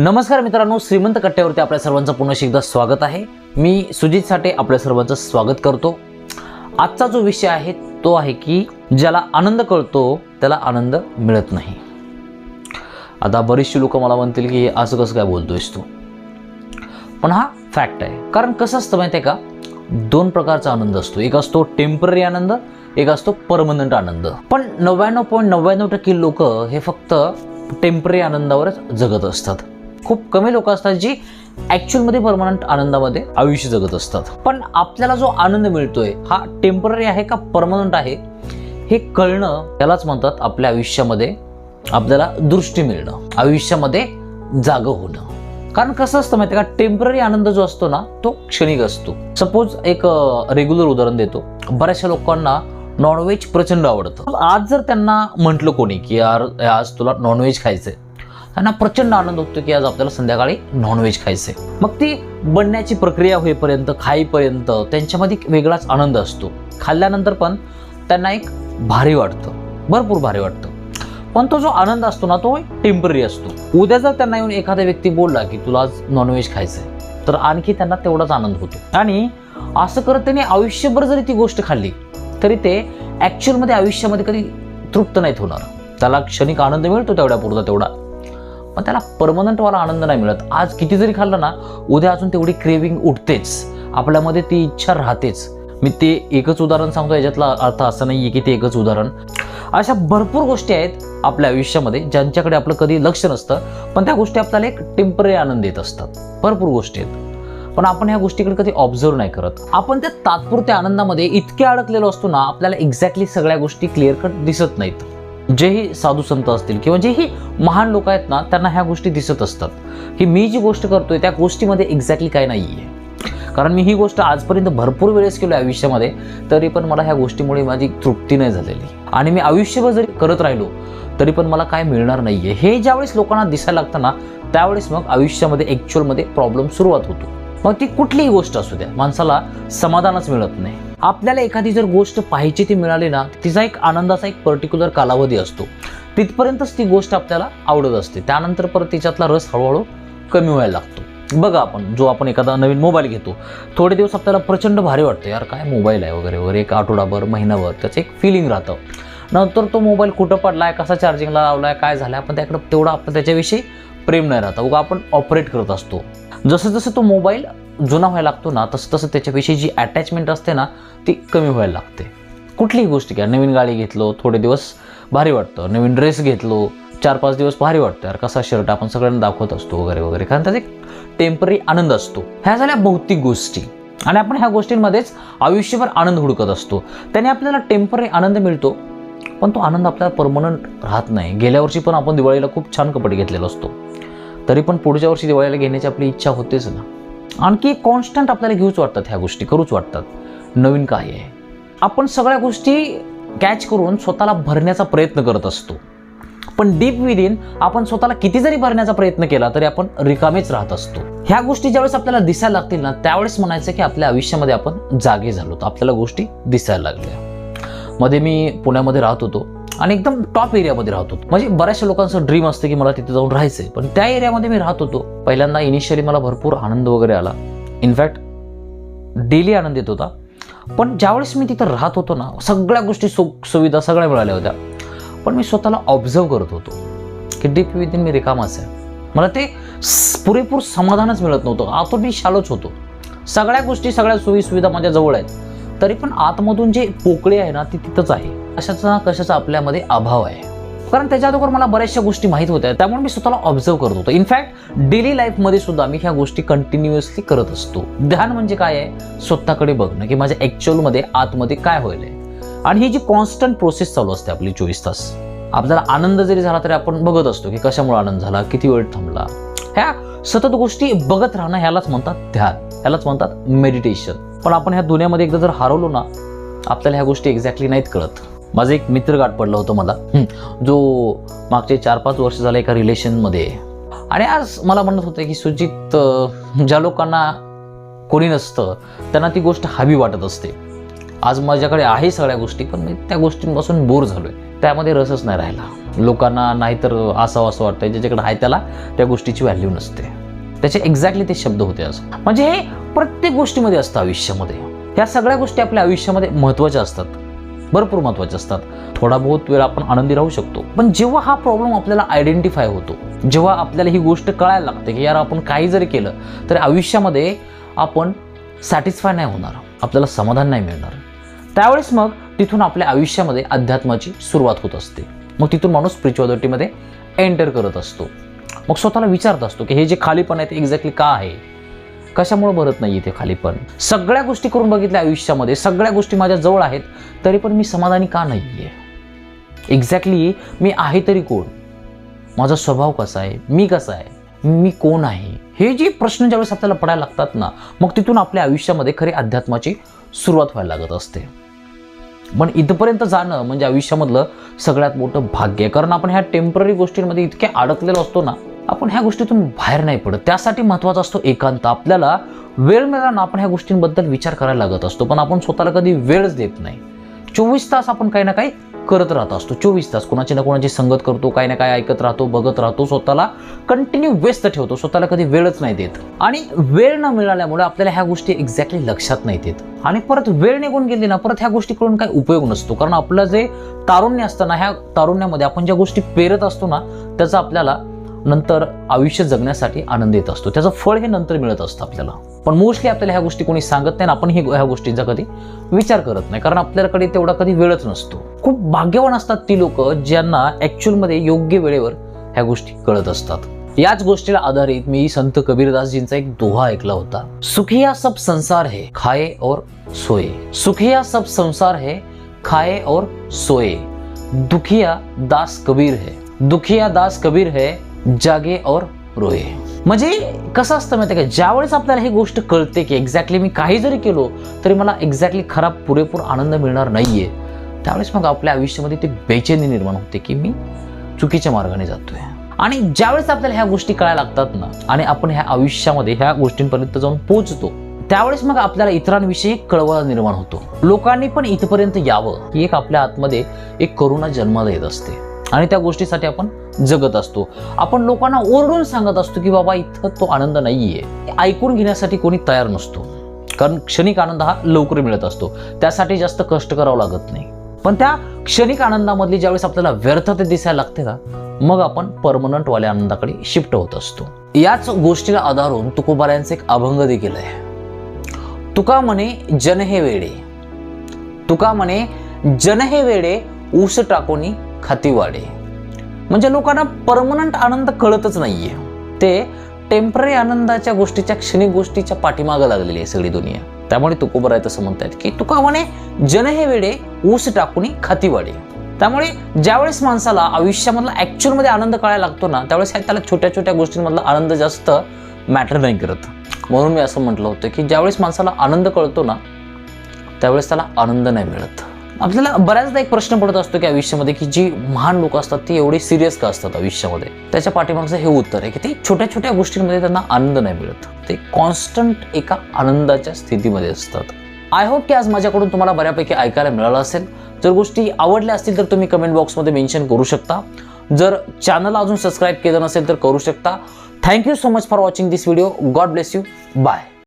नमस्कार मित्रांनो श्रीमंत कट्ट्यावरती आपल्या सर्वांचं पुन्हा एकदा स्वागत आहे. मी सुजित साठे आपल्या सर्वांचं स्वागत करतो. आजचा जो विषय आहे तो आहे की ज्याला आनंद कळतो त्याला आनंद मिळत नाही. आता बरीचशी लोक मला म्हणतील की असं कसं काय बोलतोयस तू? पण हा फॅक्ट आहे. कारण कसं असतं माहिती आहे का? दोन प्रकारचा आनंद असतो. एक असतो टेंपररी आनंद एक असतो परमनंट आनंद. पण नव्याण्णव पॉईंट नव्याण्णव टक्के लोक हे फक्त टेंपररी आनंदावरच जगत असतात. खूप कमी लोक असतात जी ॲक्च्युअलमध्ये परमनंट आनंदामध्ये आयुष्य जगत असतात. पण आपल्याला जो आनंद मिळतोय हा टेंपररी आहे का परमनंट आहे हे कळणं त्यालाच म्हणतात आपल्या आयुष्यामध्ये आपल्याला दृष्टी मिळणं आयुष्यामध्ये जागं होणं. कारण कसं असतं माहिती का टेंपररी आनंद जो असतो ना तो क्षणिक असतो. सपोज एक रेग्युलर उदाहरण देतो. बऱ्याचशा लोकांना नॉनव्हेज प्रचंड आवडतं. आज जर त्यांना म्हटलं कोणी की यार आज तुला नॉनव्हेज खायचंय त्यांना प्रचंड आनंद होतो की आज आपल्याला संध्याकाळी नॉनव्हेज खायचंय. मग ती बनण्याची प्रक्रिया होईपर्यंत खाईपर्यंत त्यांच्यामध्ये एक वेगळाच आनंद असतो. खाल्ल्यानंतर पण त्यांना एक भारी वाटतं. भरपूर भारी वाटतं. पण तो जो आनंद असतो ना तो टेंपररी असतो. उद्या जर त्यांना येऊन एखादा व्यक्ती बोलला की तुला आज नॉनव्हेज खायचंय तर आणखी त्यांना तेवढाच आनंद होतो. आणि असं करत त्यांनी आयुष्यभर जरी ती गोष्ट खाल्ली तरी ते ॲक्च्युअलमध्ये आयुष्यामध्ये कधी तृप्त नाहीत होणार. त्याला क्षणिक आनंद मिळतो तेवढ्या पुरता तेवढा. पण त्याला परमनंटवाला आनंद नाही मिळत. आज किती जरी खाल्लं ना उद्या अजून तेवढी क्रेविंग उठतेच. आपल्यामध्ये ती इच्छा राहतेच. मी ते एकच उदाहरण सांगतो याच्यातला अर्थ असं नाही आहे की ते एकच उदाहरण. अशा भरपूर गोष्टी आहेत आपल्या आयुष्यामध्ये ज्यांच्याकडे आपलं कधी लक्ष नसतं पण त्या गोष्टी आपल्याला एक टेंपररी आनंद देत असतात. भरपूर गोष्टी आहेत. पण आपण ह्या गोष्टीकडे कधी ऑब्झर्व नाही करत. आपण त्या तात्पुरत्या आनंदामध्ये इतके अडकलेलो असतो ना आपल्याला एक्झॅक्टली सगळ्या गोष्टी क्लिअर कट दिसत नाहीत. जेही साधू संत असतील किंवा जेही महान लोक आहेत ना त्यांना ह्या गोष्टी दिसत असतात. ही मी जी गोष्ट करतोय त्या गोष्टीमध्ये एक्झॅक्टली काय नाही आहे कारण मी ही गोष्ट आजपर्यंत भरपूर वेळेस केलो आयुष्यामध्ये तरी पण मला ह्या गोष्टीमुळे माझी तृप्ती नाही झालेली. आणि मी आयुष्यभर जरी करत राहिलो तरी पण मला काय मिळणार नाही आहे हे ज्यावेळेस लोकांना दिसायला लागतं ना त्यावेळेस मग आयुष्यामध्ये ॲक्च्युअलमध्ये प्रॉब्लेम सुरुवात होतो. मग ती कुठलीही गोष्ट असू द्या माणसाला समाधानच मिळत नाही. आपल्याला एखादी जर गोष्ट पाहिजे ती मिळाली ना तिचा एक आनंदाचा एक पर्टिक्युलर कालावधी असतो. तिथपर्यंतच ती गोष्ट आपल्याला आवडत असते. त्यानंतर परत तिच्यातला रस हळूहळू कमी व्हायला लागतो. बघा आपण जो आपण एखादा नवीन मोबाईल घेतो थोडे दिवस आपल्याला प्रचंड भारी वाटतं. यार काय मोबाईल आहे वगैरे वगैरे एक आठवडाभर महिनाभर त्याचं एक फिलिंग राहतं. नंतर तो मोबाईल कुठं पडला आहे कसा चार्जिंगला लावला आहे काय झालं आहे आपण त्याकडं तेवढं आपण त्याच्याविषयी प्रेम नाही राहतं. उगा आपण ऑपरेट करत असतो. जसं जसं तो मोबाईल जुना व्हायला लागतो ना तसं तसं त्याच्याविषयी जी अटॅचमेंट असते ना ती कमी व्हायला लागते. कुठलीही गोष्ट घ्या नवीन गाडी घेतलो थोडे दिवस भारी वाटतं. नवीन ड्रेस घेतलो चार पाच दिवस भारी वाटतं. यार कसा शर्ट आपण सगळ्यांना दाखवत असतो वगैरे वगैरे. कारण त्याचा एक टेंपररी आनंद असतो. ह्या झाल्या भौतिक गोष्टी. आणि आपण ह्या गोष्टींमध्येच आयुष्यभर आनंद हुडकत असतो. त्याने आपल्याला टेंपररी आनंद मिळतो पण तो आनंद आपल्याला परमनंट राहत नाही. गेल्या वर्षी पण आपण दिवाळीला खूप छान कपडे घेतलेला असतो. तरी पण पुढच्या वर्षी दिवाळीला घेण्याची आपली इच्छा होतेच ना. आणखी कॉन्स्टंट आपल्याला घेऊच वाटतात ह्या गोष्टी करूच वाटतात. नवीन काय आहे. आपण सगळ्या गोष्टी कॅच करून स्वतःला भरण्याचा प्रयत्न करत असतो. पण डीप विदिन आपण स्वतःला किती जरी भरण्याचा प्रयत्न केला तरी आपण रिकामेच राहत असतो. ह्या गोष्टी ज्यावेळेस आपल्याला दिसायला लागतील ना त्यावेळेस म्हणायचं की आपल्या आयुष्यामध्ये आपण जागे झालो आपल्याला गोष्टी दिसायला लागल्या. मध्ये मी पुण्यामध्ये राहत होतो. आणि एकदम टॉप एरियामध्ये राहत होतो. म्हणजे बऱ्याचशा लोकांचं ड्रीम असतं की मला तिथे जाऊन राहायचंय. पण त्या एरियामध्ये मी राहत होतो. पहिल्यांदा इनिशियली मला भरपूर आनंद वगैरे आला. इनफॅक्ट डेली आनंद येत होता. पण ज्यावेळेस मी तिथं राहत होतो ना सगळ्या गोष्टी सुख सुविधा सगळ्या मिळाल्या होत्या. पण मी स्वतःला ऑब्झर्व करत होतो की डीप विदिन मी रिकामाच आहे. मला ते पुरेपूर समाधानच मिळत नव्हतं. आतून मी शालोच होतो. सगळ्या गोष्टी सगळ्या सोयी सुविधा माझ्या जवळ आहेत. तरी पण आतमधून जे पोकळी आहे ना ती तिथंच आहे. कशाचा ना कशाचा आपल्यामध्ये अभाव आहे? कारण त्याच्या अगोदर मला बऱ्याचशा गोष्टी माहीत होत्या त्यामुळे मी स्वतःला ऑब्झर्व करत होतो. इनफॅक्ट डेली लाईफमध्ये सुद्धा मी ह्या गोष्टी कंटिन्युअसली करत असतो. ध्यान म्हणजे काय आहे? स्वतःकडे बघणं की माझ्या ॲक्च्युअलमध्ये आतमध्ये काय होईल आणि ही जी कॉन्स्टंट प्रोसेस चालू असते आपली चोवीस तास आपल्याला आनंद जरी झाला तरी आपण बघत असतो की कशामुळे आनंद झाला किती वेळ थांबला. ह्या सतत गोष्टी बघत राहणं ह्यालाच म्हणतात ध्यान ह्यालाच म्हणतात मेडिटेशन पण आपण ह्या दुनियामध्ये एकदा जर हरवलो ना आपल्याला ह्या गोष्टी एक्झॅक्टली नाहीत कळत. माझा एक मित्र गाठ पडलं होतं मला. जो मागचे चार पाच वर्ष झालं एका रिलेशनमध्ये. आणि आज मला म्हणत होतं की सुजित ज्या लोकांना कोणी नसतं त्यांना ती गोष्ट हवी वाटत असते. आज माझ्याकडे आहे सगळ्या गोष्टी पण मी त्या गोष्टींपासून बोर झालोय. त्यामध्ये रसच नाही राहिला. लोकांना नाहीतर असावं असं वाटतं ज्याच्याकडे आहे त्याला त्या गोष्टीची व्हॅल्यू नसते. त्याचे एक्झॅक्टली ते शब्द होते असं म्हणजे हे प्रत्येक गोष्टीमध्ये असतं आयुष्यामध्ये. ह्या सगळ्या गोष्टी आपल्या आयुष्यामध्ये महत्त्वाच्या असतात. भरपूर महत्त्वाचे असतात. थोडा बहुत वेळ आपण आनंदी राहू शकतो. पण जेव्हा हा प्रॉब्लेम आपल्याला आयडेंटिफाय होतो जेव्हा आपल्याला ही गोष्ट कळायला लागते की यार आपण काही जरी केलं तरी आयुष्यामध्ये आपण सॅटिस्फाय नाही होणार. आपल्याला समाधान नाही मिळणार. त्यावेळेस मग तिथून आपल्या आयुष्यामध्ये अध्यात्माची सुरुवात होत असते. मग तिथून माणूस स्पिरिच्युअलिटीमध्ये एंटर करत असतो. मग स्वतःला विचारत असतो की हे जे खालीपण आहे ते एक्झॅक्टली का आहे? कशामुळे भरत नाही ते खालीपण सगळ्या गोष्टी करून बघितल्या आयुष्यामध्ये सगळ्या गोष्टी माझ्या जवळ आहेत तरी पण मी समाधानी का नाही आहे एक्झॅक्टली मी आहे तरी कोण? माझा स्वभाव कसा आहे? मी कसा आहे? मी कोण आहे? हे जे प्रश्न ज्यावेळेस आपल्याला पडायला लागतात ना मग तिथून आपल्या आयुष्यामध्ये खरी अध्यात्माची सुरुवात व्हायला लागत असते. पण इथपर्यंत जाणं म्हणजे आयुष्यामधलं सगळ्यात मोठं भाग्य आहे. कारण आपण ह्या टेंपररी गोष्टींमध्ये इतके अडकलेलो असतो ना आपण ह्या गोष्टीतून बाहेर नाही पडत. त्यासाठी महत्त्वाचा असतो एकांत. आपल्याला वेळ मिळाला ना आपण ह्या गोष्टींबद्दल विचार करायला लागत असतो पण आपण स्वतःला कधी वेळच देत नाही. चोवीस तास आपण काही ना काही करत राहत असतो. चोवीस तास कोणाची ना कोणाची संगत करतो काही ना काही ऐकत राहतो बघत राहतो स्वतःला कंटिन्यू व्यस्त ठेवतो स्वतःला कधी वेळच नाही देत. आणि वेळ न मिळाल्यामुळे आपल्याला ह्या गोष्टी एक्झॅक्टली लक्षात नाही देत. आणि परत वेळ निघून गेली ना परत ह्या गोष्टी करून काही उपयोग नसतो. कारण आपलं जे तारुण्य असतं ना ह्या तारुण्यामध्ये आपण ज्या गोष्टी पेरत असतो ना त्याचा आपल्याला नंतर आयुष्य जगण्यासाठी आनंद येत असतो. त्याचं फळ हे नंतर मिळत असतं आपल्याला. पण मोस्टली आपल्याला ह्या गोष्टी कोणी सांगत नाही आपण ही ह्या गोष्टींचा कधी विचार करत नाही. कारण आपल्याकडे तेवढा कधी वेळच नसतो. खूप भाग्यवान असतात ती लोक ज्यांना ॲक्च्युअलमध्ये योग्य वेळेवर ह्या गोष्टी कळत असतात. याच गोष्टीला आधारित मी संत कबीरदासजींचा एक दोहा ऐकला होता. सुखिया सब संसार है खाए और सोये सुखिया सब संसार है खाए और सोये दुखिया दास कबीर है. दुखिया दास कबीर है जागे और रोए. म्हणजे कसं असतं माहिती का? ज्यावेळेस आपल्याला ही गोष्ट कळते की एक्झॅक्टली मी काही जरी केलो तरी मला एक्झॅक्टली खराब पुरेपूर आनंद मिळणार नाहीये. त्यावेळेस मग आपल्या आयुष्यामध्ये ती बेचैनी निर्माण होते की मी चुकीच्या मार्गाने जातोय. आणि ज्यावेळेस आपल्याला ह्या गोष्टी कळायला लागतात ना आणि आपण ह्या आयुष्यामध्ये ह्या गोष्टींपर्यंत जाऊन पोहोचतो त्यावेळेस मग आपल्याला इतरांविषयी कळवळा निर्माण होतो. लोकांनी पण इथपर्यंत यावं ही एक आपल्या आतमध्ये एक करुणा जन्माला येत असते. आणि त्या गोष्टीसाठी आपण जगत असतो. आपण लोकांना ओरडून सांगत असतो की बाबा इथं तो आनंद नाही आहे ऐकून घेण्यासाठी कोणी तयार नसतो. कारण क्षणिक आनंद हा लवकर मिळत असतो. त्यासाठी जास्त कष्ट करावं लागत नाही. पण त्या क्षणिक आनंदामधली ज्यावेळेस आपल्याला व्यर्थता दिसायला लागते ना मग आपण परमनंटवाल्या आनंदाकडे शिफ्ट होत असतो. याच गोष्टीला आधारून तुकोबाऱ्यांचे एक अभंग देखील आहे. तुका म्हणे जन हे वेडे. तुका म्हणे जन हे वेडे ऊस टाकोनी खातीवाडे. म्हणजे लोकांना परमनंट आनंद कळतच नाहीये. ते टेंपररी आनंदाच्या गोष्टीच्या क्षणिक गोष्टीच्या पाठीमागं लागलेली आहे सगळी दुनिया. त्यामुळे तुकोबर आहे तसं म्हणतायत की तुका म्हणे जन हे वेडे ऊस टाकुनी खातीवाडे. त्यामुळे ज्यावेळेस माणसाला आयुष्यामधला ॲक्च्युअलमध्ये आनंद कळायला लागतो ना त्यावेळेस त्याला छोट्या छोट्या गोष्टींमधला आनंद जास्त मॅटर नाही करत. म्हणून मी असं म्हटलं होतं की ज्यावेळेस माणसाला आनंद कळतो ना त्यावेळेस त्याला आनंद नाही मिळत. आपल्याला बऱ्याचदा एक प्रश्न पडत असतो की आयुष्यामध्ये की जी महान लोक असतात ती एवढी सिरियस का असतात आयुष्यामध्ये? त्याच्या पाठीमागचं हे उत्तर आहे की ते छोट्या छोट्या गोष्टींमध्ये त्यांना आनंद नाही मिळत. ते कॉन्स्टंट एका आनंदाच्या स्थितीमध्ये असतात. आय होप की आज माझ्याकडून तुम्हाला बऱ्यापैकी ऐकायला मिळालं असेल. जर गोष्टी आवडल्या असतील तर तुम्ही कमेंट बॉक्समध्ये मेन्शन करू शकता. जर चॅनल अजून सबस्क्राईब केलं नसेल तर करू शकता. Thank you so much for watching this video God bless you bye